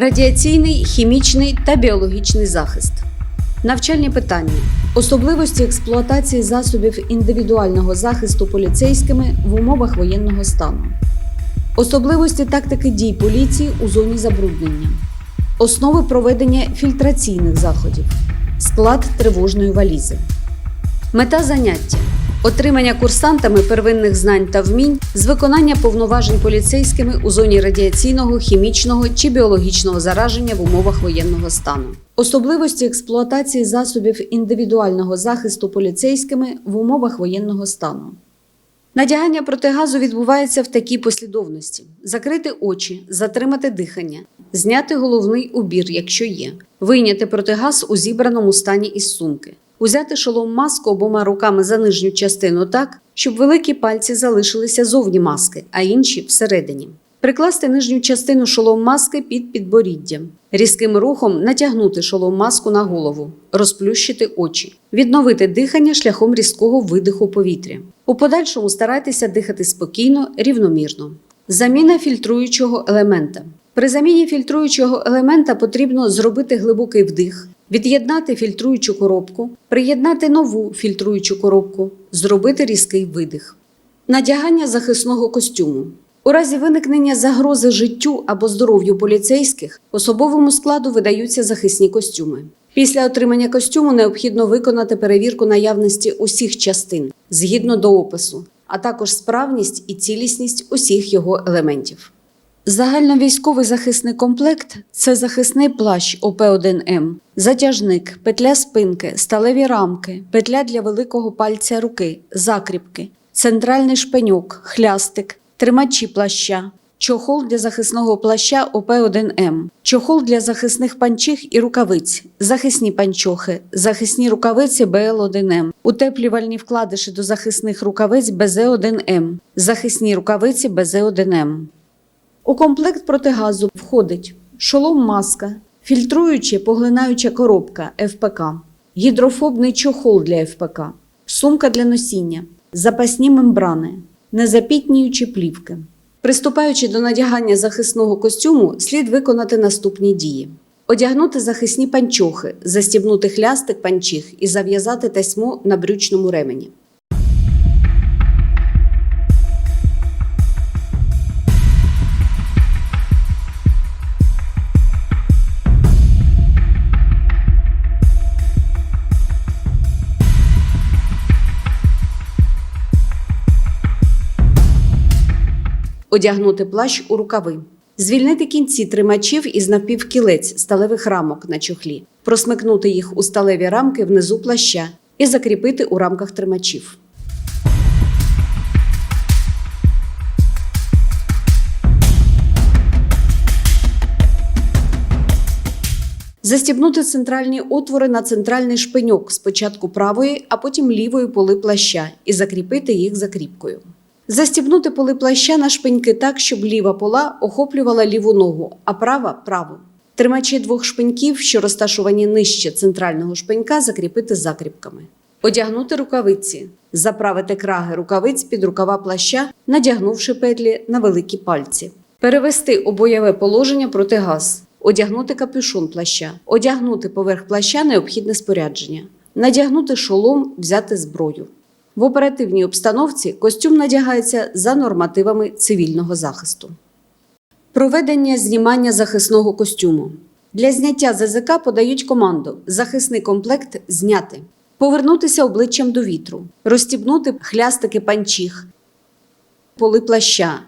радіаційний, хімічний та біологічний захист. Навчальні питання: особливості експлуатації засобів індивідуального захисту поліцейськими в умовах воєнного стану, особливості тактики дій поліції у зоні забруднення, основи проведення фільтраційних заходів, склад тривожної валізи. Мета заняття отримання курсантами первинних знань та вмінь з виконання повноважень поліцейськими у зоні радіаційного, хімічного чи біологічного зараження в умовах воєнного стану. Особливості експлуатації засобів індивідуального захисту поліцейськими в умовах воєнного стану. Надягання протигазу відбувається в такій послідовності: закрити очі, затримати дихання, зняти головний убір, якщо є, вийняти протигаз у зібраному стані із сумки, узяти шолом маску обома руками за нижню частину так, щоб великі пальці залишилися зовні маски, а інші всередині. Прикласти нижню частину шолом маски під підборіддям, різким рухом натягнути шолом маску на голову, розплющити очі, відновити дихання шляхом різкого видиху повітря. У подальшому старайтеся дихати спокійно, рівномірно. Заміна фільтруючого елемента. При заміні фільтруючого елемента потрібно зробити глибокий вдих, від'єднати фільтруючу коробку, приєднати нову фільтруючу коробку, зробити різкий видих. Надягання захисного костюму. У разі виникнення загрози життю або здоров'ю поліцейських особовому складу видаються захисні костюми. Після отримання костюму необхідно виконати перевірку наявності усіх частин згідно до опису, а також справність і цілісність усіх його елементів. Загальновійськовий захисний комплект це захисний плащ ОП-1М, затяжник, петля спинки, сталеві рамки, петля для великого пальця руки, закріпки, центральний шпеньок, хлястик, тримачі плаща, чохол для захисного плаща ОП-1М, чохол для захисних панчих і рукавиць, захисні панчохи, захисні рукавиці БЛ-1М, утеплювальні вкладиші до захисних рукавиць БЗ-1М, захисні рукавиці БЗ-1М. У комплект протигазу входить шолом маска, фільтруюча поглинаюча коробка ФПК, гідрофобний чохол для ФПК, сумка для носіння, запасні мембрани, незапітніючі плівки. Приступаючи до надягання захисного костюму, слід виконати наступні дії: одягнути захисні панчохи, застібнути хлястик панчіх і зав'язати тасьму на брючному ремені. Одягнути плащ у рукави. Звільнити кінці тримачів із напівкілець сталевих рамок на чохлі, просмикнути їх у сталеві рамки внизу плаща і закріпити у рамках тримачів. Застібнути центральні отвори на центральний шпиньок спочатку правої, а потім лівої поли плаща і закріпити їх закріпкою. Застібнути поли плаща на шпиньки так, щоб ліва пола охоплювала ліву ногу, а права праву. Тримачі двох шпиньків, що розташовані нижче центрального шпинька, закріпити закріпками. Одягнути рукавиці. Заправити краги рукавиць під рукава плаща, надягнувши петлі на великі пальці. Перевести у бойове положення протигаз. Одягнути капюшон плаща. Одягнути поверх плаща необхідне спорядження. Надягнути шолом, взяти зброю. В оперативній обстановці костюм надягається за нормативами цивільного захисту. Проведення знімання захисного костюму. Для зняття ЗЗК подають команду Захисний комплект зняти, повернутися обличчям до вітру, розстібнути хлястики панчіх, поли плаща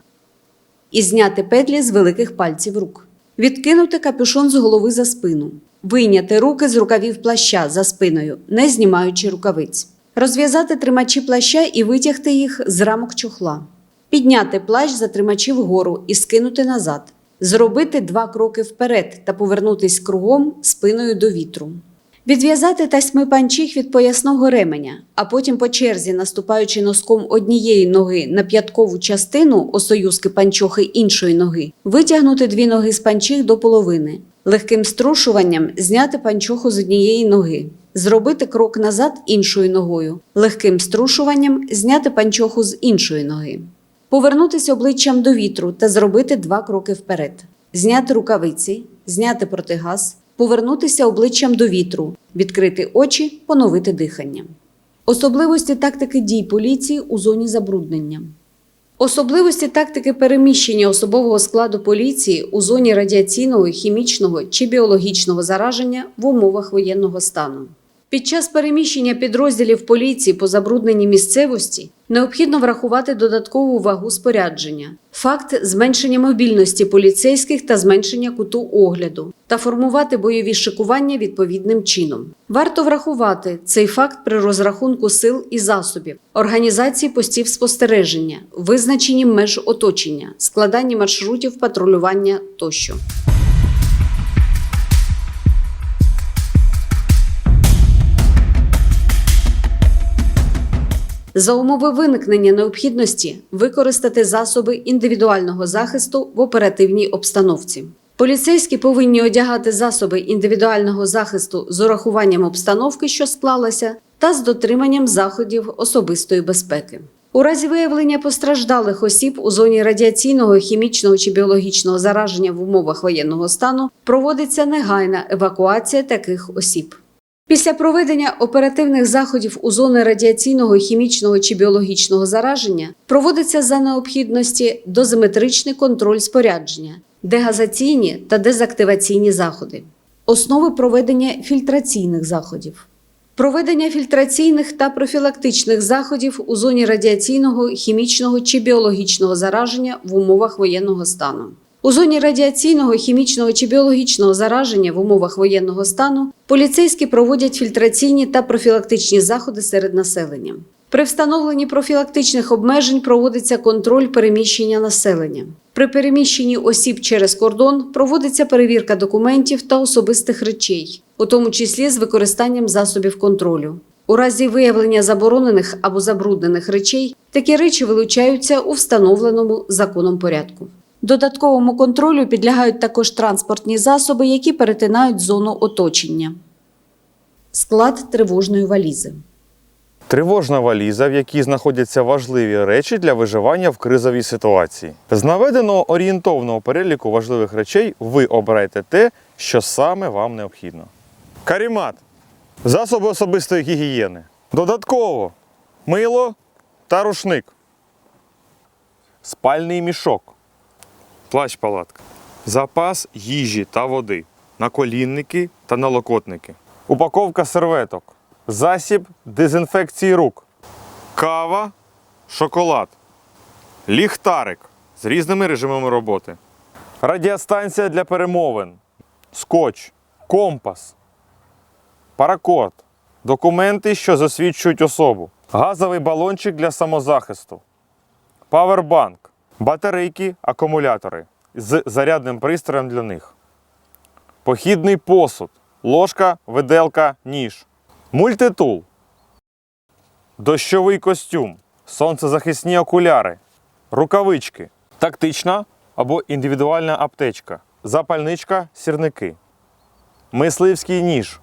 і зняти петлі з великих пальців рук, відкинути капюшон з голови за спину, вийняти руки з рукавів плаща за спиною, не знімаючи рукавиць. Розв'язати тримачі плаща і витягти їх з рамок чохла. Підняти плащ за тримачі вгору і скинути назад. Зробити два кроки вперед та повернутись кругом спиною до вітру. Відв'язати тасьми панчіх від поясного ременя, а потім по черзі, наступаючи носком однієї ноги на п'яткову частину осоюзки панчохи іншої ноги, витягнути дві ноги з панчіх до половини, легким струшуванням зняти панчоху з однієї ноги, зробити крок назад іншою ногою, легким струшуванням зняти панчоху з іншої ноги, повернутися обличчям до вітру та зробити два кроки вперед, зняти рукавиці, зняти протигаз, повернутися обличчям до вітру, відкрити очі, поновити дихання. Особливості тактики дій поліції у зоні забруднення. Особливості тактики переміщення особового складу поліції у зоні радіаційного, хімічного чи біологічного зараження в умовах воєнного стану. Під час переміщення підрозділів поліції по забрудненій місцевості необхідно врахувати додаткову вагу спорядження, факт зменшення мобільності поліцейських та зменшення куту огляду та формувати бойові шикування відповідним чином. Варто врахувати цей факт при розрахунку сил і засобів, організації постів спостереження, визначенні меж оточення, складанні маршрутів патрулювання тощо. За умови виникнення необхідності використати засоби індивідуального захисту в оперативній обстановці. Поліцейські повинні одягати засоби індивідуального захисту з урахуванням обстановки, що склалася, та з дотриманням заходів особистої безпеки. У разі виявлення постраждалих осіб у зоні радіаційного, хімічного чи біологічного зараження в умовах воєнного стану проводиться негайна евакуація таких осіб. Після проведення оперативних заходів у зони радіаційного, хімічного чи біологічного зараження проводиться за необхідності дозиметричний контроль спорядження, дегазаційні та дезактиваційні заходи, основи проведення фільтраційних заходів. Проведення фільтраційних та профілактичних заходів у зоні радіаційного, хімічного чи біологічного зараження в умовах воєнного стану. У зоні радіаційного, хімічного чи біологічного зараження в умовах воєнного стану поліцейські проводять фільтраційні та профілактичні заходи серед населення. При встановленні профілактичних обмежень проводиться контроль переміщення населення. При переміщенні осіб через кордон проводиться перевірка документів та особистих речей, у тому числі з використанням засобів контролю. У разі виявлення заборонених або забруднених речей такі речі вилучаються у встановленому законом порядку. Додатковому контролю підлягають також транспортні засоби, які перетинають зону оточення. Склад тривожної валізи. Тривожна валіза, в якій знаходяться важливі речі для виживання в кризовій ситуації. З наведеного орієнтовного переліку важливих речей ви обираєте те, що саме вам необхідно. Карімат. Засоби особистої гігієни. Додатково мило та рушник. Спальний мішок. Плащ палатка. Запас їжі та води. Наколінники та налокотники. Упаковка серветок. Засіб дезінфекції рук. Кава, шоколад. Ліхтарик з різними режимами роботи. Радіостанція для перемовин. Скотч, компас, паракорд, документи, що засвідчують особу, газовий балончик для самозахисту, павербанк, батарейки, акумулятори з зарядним пристроєм для них, похідний посуд, ложка, виделка, ніж, мультитул, дощовий костюм, сонцезахисні окуляри, рукавички, тактична або індивідуальна аптечка, запальничка, сірники, мисливський ніж,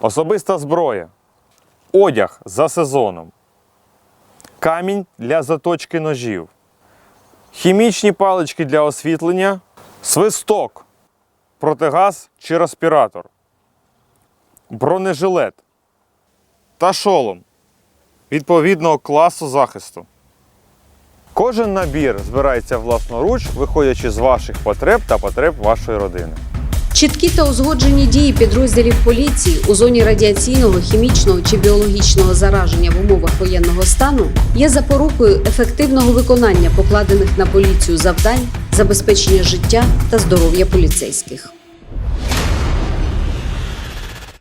особиста зброя, одяг за сезоном, камінь для заточки ножів, хімічні палички для освітлення, свисток, протигаз чи респіратор, бронежилет та шолом відповідного класу захисту. Кожен набір збирається власноруч, виходячи з ваших потреб та потреб вашої родини. Чіткі та узгоджені дії підрозділів поліції у зоні радіаційного, хімічного чи біологічного зараження в умовах воєнного стану є запорукою ефективного виконання покладених на поліцію завдань, забезпечення життя та здоров'я поліцейських.